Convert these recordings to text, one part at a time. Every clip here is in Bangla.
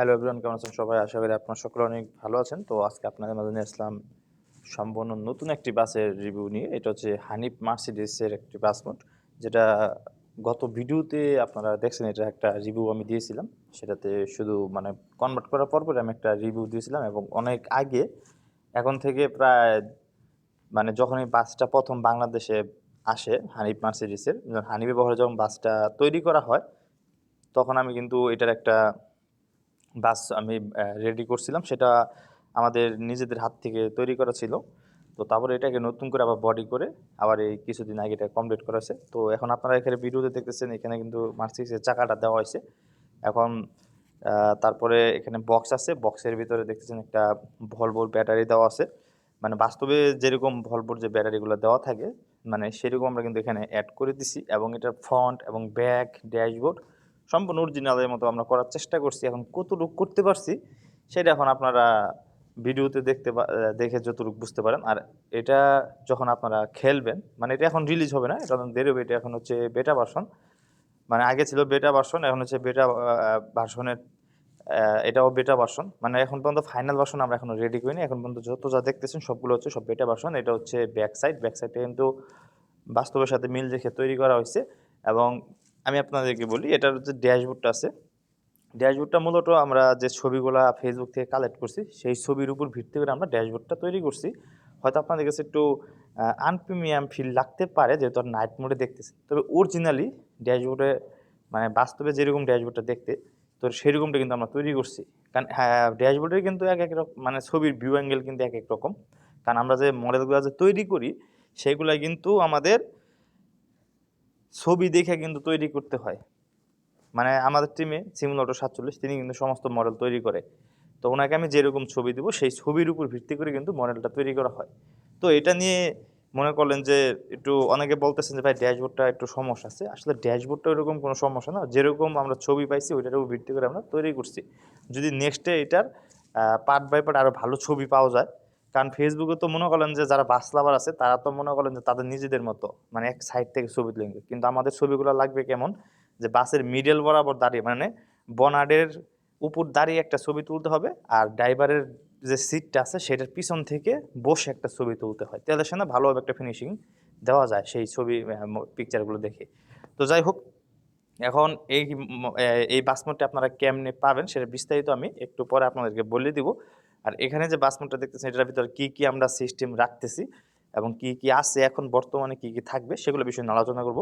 হ্যালো এভরিওয়ান কেমন আছেন সবাই? আশা করি আপনার সকলে অনেক ভালো আছেন। তো আজকে আপনাদের মাঝে নিয়ে আসলাম সম্পূর্ণ নতুন একটি বাসের রিভিউ নিয়ে। এটা হচ্ছে হানিফ মার্সিডিসের একটি বাস মোড যেটা গত ভিডিওতে আপনারা দেখছেন, এটা একটা রিভিউ আমি দিয়েছিলাম। সেটাতে শুধু মানে কনভার্ট করার পর পরে আমি একটা রিভিউ দিয়েছিলাম এবং অনেক আগে, এখন থেকে প্রায় মানে যখন এই বাসটা প্রথম বাংলাদেশে আসে হানিফ মার্সিডিসের হানিফ ব্যবহারে যখন বাসটা তৈরি করা হয়, তখন আমি কিন্তু এটার একটা বাস আমি রেডি করছিলাম। সেটা আমাদের নিজেদের হাত থেকে তৈরি করা ছিল। তো তারপরে এটাকে নতুন করে আবার বডি করে আবার এই কিছুদিন আগে এটা কমপ্লিট করা তো এখন আপনারা এখানে ভিডিওতে দেখতেছেন, এখানে কিন্তু মার্সিডিসের চাকাটা দেওয়া হয়েছে। এখন তারপরে এখানে বক্স আছে। বক্সের ভিতরে দেখতেছেন একটা ভলভোর ব্যাটারি দেওয়া আছে। মানে বাস্তবে যেরকম ভলভোর যে ব্যাটারিগুলো দেওয়া থাকে মানে সেরকম আমরা কিন্তু এখানে অ্যাড করে দিছি এবং এটার ফ্রন্ট এবং ব্যাক ড্যাশবোর্ড সম্পূর্ণ অরিজিনালের মতো আমরা করার চেষ্টা করছি, এখন কতটুকু করতে পারছি সেটা এখন আপনারা ভিডিওতে দেখতে দেখে যতটুকু বুঝতে পারেন। আর এটা যখন আপনারা খেলবেন মানে এটা এখন রিলিজ হবে না, এটা দেরি হবে, এটা এখন হচ্ছে বেটা ভার্সন মানে আগে ছিল বেটা ভার্সন এখন হচ্ছে বেটা ভার্সনের এটাও বেটা ভার্সন মানে এখন পর্যন্ত ফাইনাল ভার্সন আমরা এখনও রেডি করিনি। এখন পর্যন্ত যত যা দেখতেছেন সবগুলো হচ্ছে সব বেটা ভার্সন এটা হচ্ছে ব্যাক সাইড ব্যাক সাইডটা কিন্তু বাস্তবের সাথে মিল রেখে তৈরি করা হয়েছে। এবং আমি আপনাদেরকে বলি, এটার যে ড্যাশবোর্ডটা আছে, ড্যাশবোর্ডটা মূলত আমরা যে ছবিগুলো ফেসবুক থেকে কালেক্ট করছি, সেই ছবির উপর ভিত্তি করে আমরা ড্যাশবোর্ডটা তৈরি করছি। হয়তো আপনাদের কাছে একটু আনপ্রিমিয়াম ফিল লাগতে পারে, যেহেতু আর নাইট মোডে দেখতেছে। তবে অরিজিনালি ড্যাশবোর্ডে মানে বাস্তবে যেরকম ড্যাশবোর্ডটা দেখতে, তো সেরকমটা কিন্তু আমরা তৈরি করছি। কারণ হ্যাঁ ড্যাশবোর্ডের কিন্তু এক এক রকম মানে ছবির ভিউ অ্যাঙ্গেল কিন্তু এক এক রকম। কারণ আমরা যে মডেলগুলো যে তৈরি করি, সেগুলো কিন্তু আমাদের ছবি দেখে কিন্তু তৈরি করতে হয়। মানে আমাদের টিমে সিমুলেটর সাতচল্লিশ, তিনি কিন্তু সমস্ত মডেল তৈরি করে। তো ওনাকে আমি যেরকম ছবি দেবো, সেই ছবির উপর ভিত্তি করে কিন্তু মডেলটা তৈরি করা হয়। তো এটা নিয়ে মনে করলেন যে, একটু অনেকে বলতেছেন যে, ভাই, ড্যাশবোর্ডটা একটু সমস্যা আছে। আসলে ড্যাশবোর্ডটা এরকম কোনো সমস্যা না। যেরকম আমরা ছবি পাইছি, ওইটার উপর ভিত্তি করে আমরা তৈরি করছি। যদি নেক্সটে এটার পার্ট বাই পার্ট আরও ভালো ছবি পাওয়া যায় কারণ ফেসবুকে তো মনে করেন যে যারা বাস লাভার আছে, তারা তো মনে করেন যে তাদের নিজেদের মতো মানে এক সাইড থেকে ছবি তুলে নিবে। কিন্তু আমাদের ছবিগুলো লাগবে কেমন? যে বাসের মিডল বরাবর দাঁড়িয়ে মানে বনাডের উপর দাঁড়িয়ে একটা ছবি তুলতে হবে আর ড্রাইভারের যে সিটটা আছে, সেটার পিছন থেকে বসে একটা ছবি তুলতে হয়। তাহলে সে ভালোভাবে একটা ফিনিশিং দেওয়া যায় সেই ছবি পিকচারগুলো দেখে। তো যাই হোক, এখন এই এই বাসমোডটা আপনারা কেমনে পাবেন সেটা বিস্তারিত আমি একটু পরে আপনাদেরকে বলে দিব। আর এখানে যে বাসমোডটা দেখতেছেন, এটার ভিতরে কি কি আমরা সিস্টেম রাখতেছি এবং কি কি আছে, এখন বর্তমানে কি কি থাকবে, সেগুলো বিষয়ে আলোচনা করব।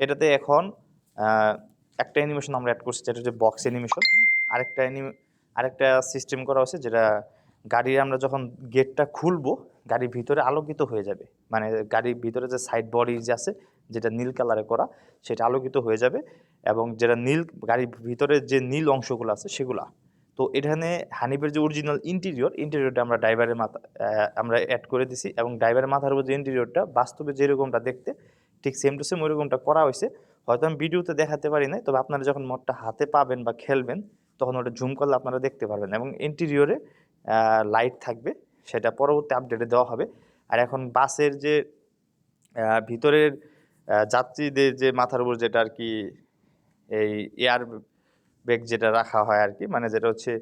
এটাতে এখন একটা অ্যানিমেশন আমরা অ্যাড করছি, যেটা হচ্ছে বক্স অ্যানিমেশন আরেকটা আরেকটা সিস্টেম করা হয়েছে, যেটা গাড়ির আমরা যখন গেটটা খুলবো, গাড়ির ভিতরে আলোকিত হয়ে যাবে। মানে গাড়ির ভিতরে যে সাইড বডি যে আছে, যেটা নীল কালারে করা, সেটা আলোকিত হয়ে যাবে এবং যেটা নীল, গাড়ির ভিতরে যে নীল অংশগুলো আছে, সেগুলা তো এখানে হানিফের যে অরিজিনাল ইন্টেরিয়র ইন্টেরিয়রটা আমরা ড্রাইভারের মাথা আমরা অ্যাড করে দিছি এবং ড্রাইভারের মাথার উপর যে ইন্টেরিয়রটা বাস্তবে যেরকমটা দেখতে, ঠিক সেম টু সেম ওইরকমটা করা হয়েছে। হয়তো আমি ভিডিওতে দেখাতে পারি না তবে আপনারা যখন মোডটা হাতে পাবেন বা খেলবেন, তখন ওটা জুম করলে আপনারা দেখতে পারবেন এবং ইন্টেরিয়রে লাইট থাকবে, সেটা পরবর্তী আপডেটে দেওয়া হবে। আর এখন বাসের যে ভিতরের যাত্রীদের যে মাথার উপর যেটা আর কি, এই এয়ার ব্যাগ যেটা রাখা হয় আর কি মানে যেটা হচ্ছে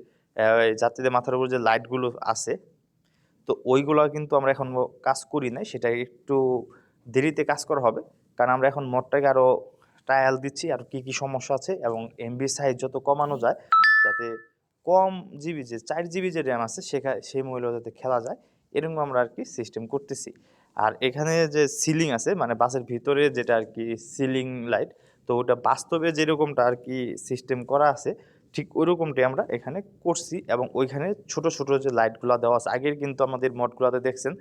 যাত্রীদের মাথার উপর যে লাইটগুলো আছে, তো ওইগুলো কিন্তু আমরা এখন কাজ করি নাই, সেটা একটু দেরিতে কাজ করা হবে, কারণ আমরা এখন মোটটাকে আরও ট্রায়াল দিচ্ছি, আর কি কি সমস্যা আছে, এবং এমবি সাইজ যত কমানো যায়, যাতে কম জিবি যে, চার জিবি যে র্যাম আছে সেখানে সেই মহিলা যাতে খেলা যায়, এরকম আমরা আর কি সিস্টেম করতেছি। আর এখানে যে সিলিং আছে মানে বাসের ভিতরে যেটা আর কি সিলিং লাইট তো ওটা বাস্তবে যেরকমটা আর কি সিস্টেম করা আছে, ঠিক ওইরকমটাই আমরা এখানে করছি এবং ওইখানে ছোট ছোট যে লাইটগুলো দেওয়া আছে, আগের কিন্তু আমাদের মঠগুলোতে দেখছেন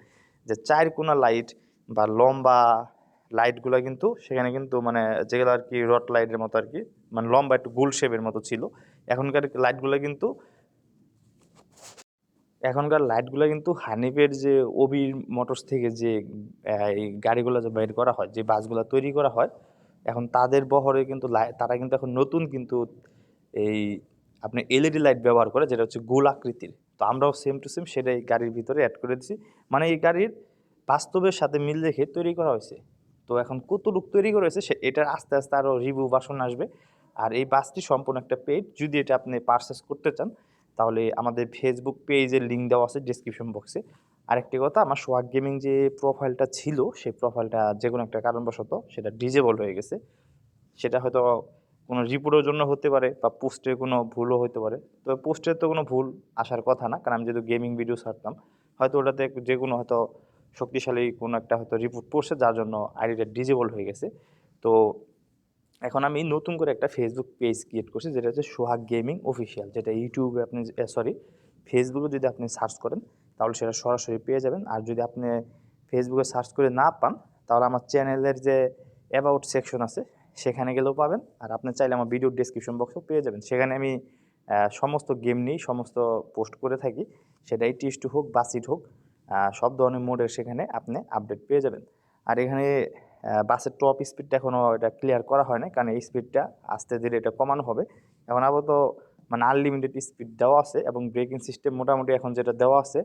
যে চার কোনা লাইট বা লম্বা লাইটগুলো কিন্তু সেখানে কিন্তু মানে যেগুলো আর কি রড লাইটের মতো আর কি মানে লম্বা একটু গোল শেপের মতো ছিল, এখনকার লাইটগুলো কিন্তু এখনকার লাইটগুলো কিন্তু হানিফের যে ওবির মোটরস থেকে যে এই গাড়িগুলো যে বের করা হয়, যে বাসগুলো তৈরি করা হয়, এখন তাদের বহরে কিন্তু তারা কিন্তু এখন নতুন কিন্তু এই আপনি এলইডি লাইট ব্যবহার করে, যেটা হচ্ছে গোল আকৃতির। তো আমরাও সেম টু সেম সেটাই গাড়ির ভিতরে অ্যাড করে দিচ্ছি মানে এই গাড়ির বাস্তবের সাথে মিল রেখে তৈরি করা হয়েছে। তো এখন কতটুক তৈরি করা হয়েছে, সে, এটার আস্তে আস্তে আরও রিভিউ বাসন আসবে। আর এই বাসটি সম্পূর্ণ একটা পেড যদি এটা আপনি পারচেস করতে চান তাহলে আমাদের ফেসবুক পেজের লিঙ্ক দেওয়া আছে ডিসক্রিপশন বক্সে আরেকটি কথা, আমার সোয়াগ গেমিং যে প্রোফাইলটা ছিল, সেই প্রোফাইলটা যে কোনো একটা কারণবশত সেটা ডিজেবল হয়ে গেছে। সেটা হয়তো কোনো রিপোর্টের জন্য হতে পারে বা পোস্টের কোনো ভুলও হতে পারে। তো পোস্টের তো কোনো ভুল আসার কথা না, কারণ আমি যেহেতু গেমিং ভিডিও ছাড়তাম, হয়তো ওটাতে যে কোনো হয়তো শক্তিশালী কোনো একটা হয়তো রিপোর্ট পড়ছে, যার জন্য আইডিটা ডিজেবল হয়ে গেছে। তো এখন আমি নতুন করে একটা ফেসবুক পেজ ক্রিয়েট করছি, যেটা হচ্ছে সোহাগ গেমিং অফিসিয়াল যেটা ইউটিউবে আপনি সরি ফেসবুকে যদি আপনি সার্চ করেন, তাহলে সেটা সরাসরি পেয়ে যাবেন। আর যদি আপনি ফেসবুকে সার্চ করে না পান, তাহলে আমার চ্যানেলের যে অ্যাবাউট সেকশন আছে, সেখানে গেলেও পাবেন। আর আপনি চাইলে আমার ভিডিও ডিসক্রিপশন বক্সেও পেয়ে যাবেন। সেখানে আমি সমস্ত গেম নিয়েই সমস্ত পোস্ট করে থাকি। সেটা এইটিএস টু হোক বাসিট হোক সব ধরনের মোডের সেখানে আপনি আপডেট পেয়ে যাবেন। আর এখানে বাসের টপ স্পিডটা এখনও এটা ক্লিয়ার করা হয় না কারণ এই স্পিডটা আস্তে ধীরে এটা কমানো হবে। এখন আপাতত মানে আনলিমিটেড স্পিড দেওয়া আছে এবং ব্রেকিং সিস্টেম মোটামুটি এখন যেটা দেওয়া আছে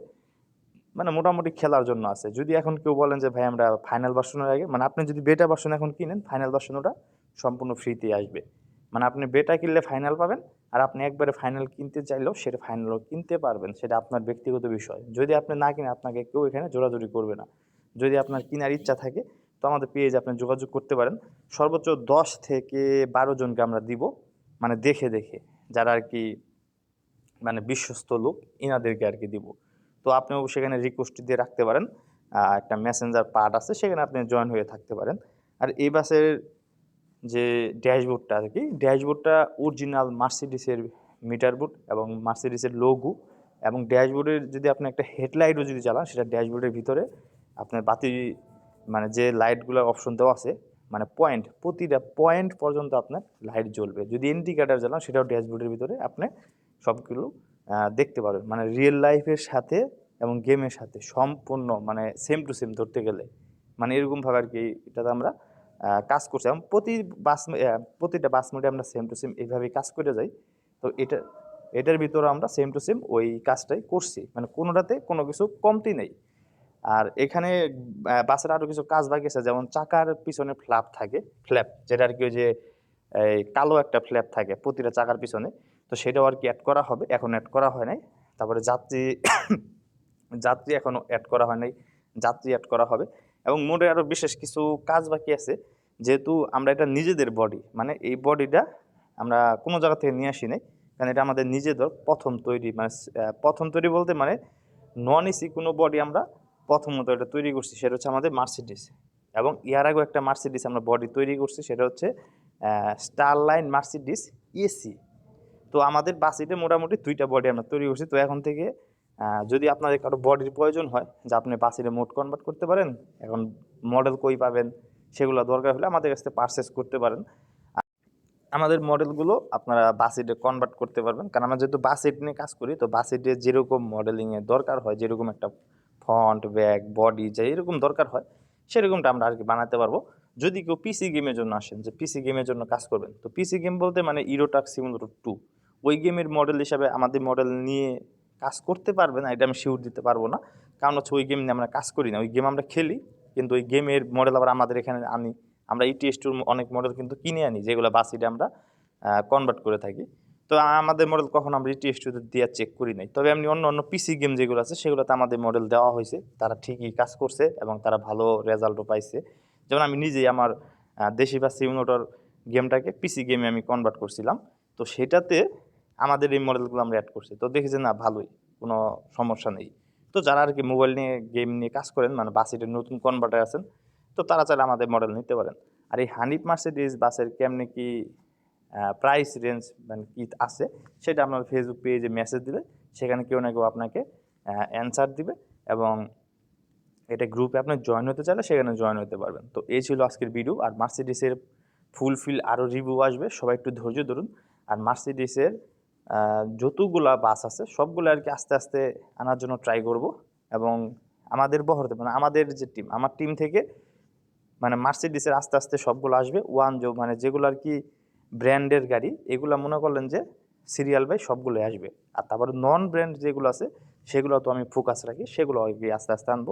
মানে মোটামুটি খেলার জন্য আছে। যদি এখন কেউ বলেন যে, ভাই, আমরা ফাইনাল ভার্সনের আগে মানে আপনি যদি বেটা ভার্সন এখন কিনেন ফাইনাল ভার্সন ওটা সম্পূর্ণ ফ্রিতে আসবে। মানে আপনি বেটা কিনলে ফাইনাল পাবেন, আর আপনি একবারে ফাইনাল কিনতে চাইলেও সেটা ফাইনালও কিনতে পারবেন, সেটা আপনার ব্যক্তিগত বিষয়। যদি আপনি না কিনে আপনাকে কেউ এখানে জোরাজুরি করবে না। যদি আপনার কেনার ইচ্ছা থাকে তো আমাদের পেজ আপনি যোগাযোগ করতে পারেন। সর্বোচ্চ দশ থেকে বারো জনকে আমরা দিব মানে দেখে দেখে যারা আর কি মানে বিশ্বস্ত লোক, ইনাদেরকে আর কি দিব। তো আপনিও সেখানে রিকোয়েস্ট দিয়ে রাখতে পারেন একটা মেসেঞ্জার পার্ট আছে, সেখানে আপনি জয়েন হয়ে থাকতে পারেন। আর এই বাসের যে ড্যাশবোর্ডটা আর কি, ড্যাশবোর্ডটা অরিজিনাল মার্সিডিসের মিটার বোর্ড এবং মার্সিডিসের লোগো এবং ড্যাশবোর্ডের যদি আপনি একটা হেডলাইটও যদি চালান, সেটা ড্যাশবোর্ডের ভিতরে আপনার বাতি মানে যে লাইটগুলোর অপশন দেওয়া আছে মানে পয়েন্ট প্রতিটা পয়েন্ট পর্যন্ত আপনার লাইট জ্বলবে। যদি ইন্ডিকেটার জ্বালান, সেটাও ড্যাশবোর্ডের ভিতরে আপনি সবগুলো দেখতে পারবেন। মানে রিয়েল লাইফের সাথে এবং গেমের সাথে সম্পূর্ণ মানে সেম টু সেম ধরতে গেলে। মানে এরকমভাবে আর কি এটাতে আমরা কাজ করছি। এবং প্রতি বাস প্রতিটা বাস মোডে আমরা সেম টু সেম এইভাবেই কাজ করে যাই। তো এটা, এটার ভিতরে আমরা সেম টু সেম ওই কাজটাই করছি। মানে কোনোটাতে কোনো কিছু কমতি নেই। আর এখানে বাসের আরও কিছু কাজ বাকি আছে, যেমন চাকার পিছনে ফ্ল্যাপ থাকে ফ্ল্যাপ যেটা আর কি ওই যে কালো একটা ফ্ল্যাপ থাকে, প্রতিটা চাকার পিছনে। তো সেটাও আর কি অ্যাড করা হবে, এখন অ্যাড করা হয় নাই। তারপরে যাত্রী যাত্রী এখনও অ্যাড করা হয় নাই, যাত্রী অ্যাড করা হবে। এবং মোটে আরও বিশেষ কিছু কাজ বাকি আছে, যেহেতু আমরা এটা নিজেদের বডি মানে এই বডিটা আমরা কোনো জায়গা থেকে নিয়ে আসি নাই, কারণ এটা আমাদের নিজেদের প্রথম তৈরি মানে প্রথম তৈরি বলতে মানে নন এসি কোনো বডি আমরা প্রথমত এটা তৈরি করছি সেটা হচ্ছে আমাদের মার্সিডিস এবং ইয়ার আগেও একটা মার্সিডিস আমরা বডি তৈরি করছি, সেটা হচ্ছে স্টারলাইন মার্সিডিস এসি তো আমাদের বাসিতে মোটামুটি দুইটা বডি আমরা তৈরি করছি। তো এখন থেকে যদি আপনাদের কারও বডির প্রয়োজন হয়, যে আপনি বাসিতে মোড কনভার্ট করতে পারেন, এখন মডেল কই পাবেন, সেগুলো দরকার হলে আমাদের কাছ থেকে পারচেস করতে পারেন। আমাদের মডেলগুলো আপনারা বাসিটে কনভার্ট করতে পারবেন। কারণ আমরা যেহেতু বাসিট নিয়ে কাজ করি, তো বাসিটে যেরকম মডেলিংয়ের দরকার হয়, যেরকম একটা ফ্রন্ট ব্যাক বডি যে এরকম দরকার হয়, সেরকমটা আমরা আর কি বানাতে পারব। যদি কেউ পিসি গেমের জন্য আসেন, যে পিসি গেমের জন্য কাজ করবেন, তো পিসি গেম বলতে মানে ইরোটাক সিমুলেটর টু ওই গেমের মডেল হিসাবে আমাদের মডেল নিয়ে কাজ করতে পারবেন এটা আমি শিওর দিতে পারব না। কারণ হচ্ছে ওই গেম নিয়ে আমরা কাজ করি না, ওই গেম আমরা খেলি, কিন্তু ওই গেমের মডেল আবার আমাদের এখানে আনি। আমরা ইটিএস টুর অনেক মডেল কিন্তু কিনে আনি, যেগুলো বাসিটে আমরা কনভার্ট করে থাকি। তো আমাদের মডেল কখন আমরা ইটিএস টুতে দিয়ে চেক করি নাই। তবে এমনি অন্য অন্য পিসি গেম যেগুলো আছে, সেগুলোতে আমাদের মডেল দেওয়া হয়েছে। তারা ঠিকই কাজ করছে এবং তারা ভালো রেজাল্টও পাইছে। যেমন আমি নিজেই আমার দেশি বা সিমোটর গেমটাকে পিসি গেমে আমি কনভার্ট করছিলাম। তো সেটাতে আমাদের এই মডেলগুলো আমরা অ্যাড করছি। তো দেখি যে না, ভালোই, কোনো সমস্যা নেই। তো যারা আর কি মোবাইল নিয়ে গেম নিয়ে কাজ করেন মানে বাসেটের নতুন কনভার্টার আছেন, তো তারা চাইলে আমাদের মডেল নিতে পারেন। আর এই হানিফ মার্সিডিজ বাসের কেমনি কি প্রাইস রেঞ্জ মানে কি আছে, সেটা আপনার ফেসবুক পেজে মেসেজ দিলে সেখানে কেউ না কেউ আপনাকে অ্যান্সার দিবে এবং এটা গ্রুপে আপনি জয়েন হতে চাইলে সেখানে জয়েন হতে পারবেন। তো এই ছিল আজকের ভিডিও আর মার্সিডিসের ফুলফিল আরও রিভিউ আসবে। সবাই একটু ধৈর্য ধরুন। আর মার্সিডিসের যতগুলা বাস আছে, সবগুলো আর কি আস্তে আস্তে আনার জন্য ট্রাই করব। এবং আমাদের বহরতে মানে আমাদের যে টিম আমার টিম থেকে মানে মার্সিডিসের আস্তে আস্তে সবগুলো আসবে। ওয়ান জো মানে যেগুলো আর কি ব্র্যান্ডের গাড়ি, এগুলো মনে করলেন যে সিরিয়াল বাই সবগুলো আসবে। আর তারপরে নন ব্র্যান্ড যেগুলো আছে সেগুলো তো আমি ফোকাস রাখি, সেগুলো আস্তে আস্তে আনব।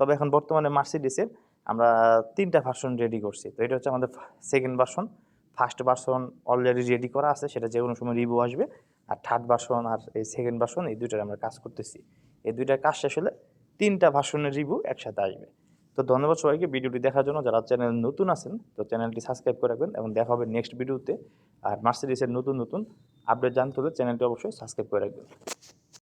তবে এখন বর্তমানে মার্সিডিসের আমরা তিনটা ভার্সন রেডি করছি। তো এটা হচ্ছে আমাদের second version first version already ready করা আছে, সেটা যে কোনো সময় রিভিউ আসবে। আর থার্ড ভার্সন আর এই সেকেন্ড ভার্সন এই দুইটার আমরা কাজ করতেছি। এই দুইটার কাজ শেষ হলে তিনটা ভার্সনের রিভিউ একসাথে আসবে। তো ধন্যবাদ সবাইকে ভিডিওটি দেখার জন্য। যারা চ্যানেল নতুন আছেন, তো চ্যানেলটি সাবস্ক্রাইব করে রাখবেন এবং দেখা হবে নেক্সট ভিডিওতে। আর মার্সিডিসের নতুন নতুন আপডেট জানতে হলে চ্যানেলটি অবশ্যই সাবস্ক্রাইব করে রাখবেন।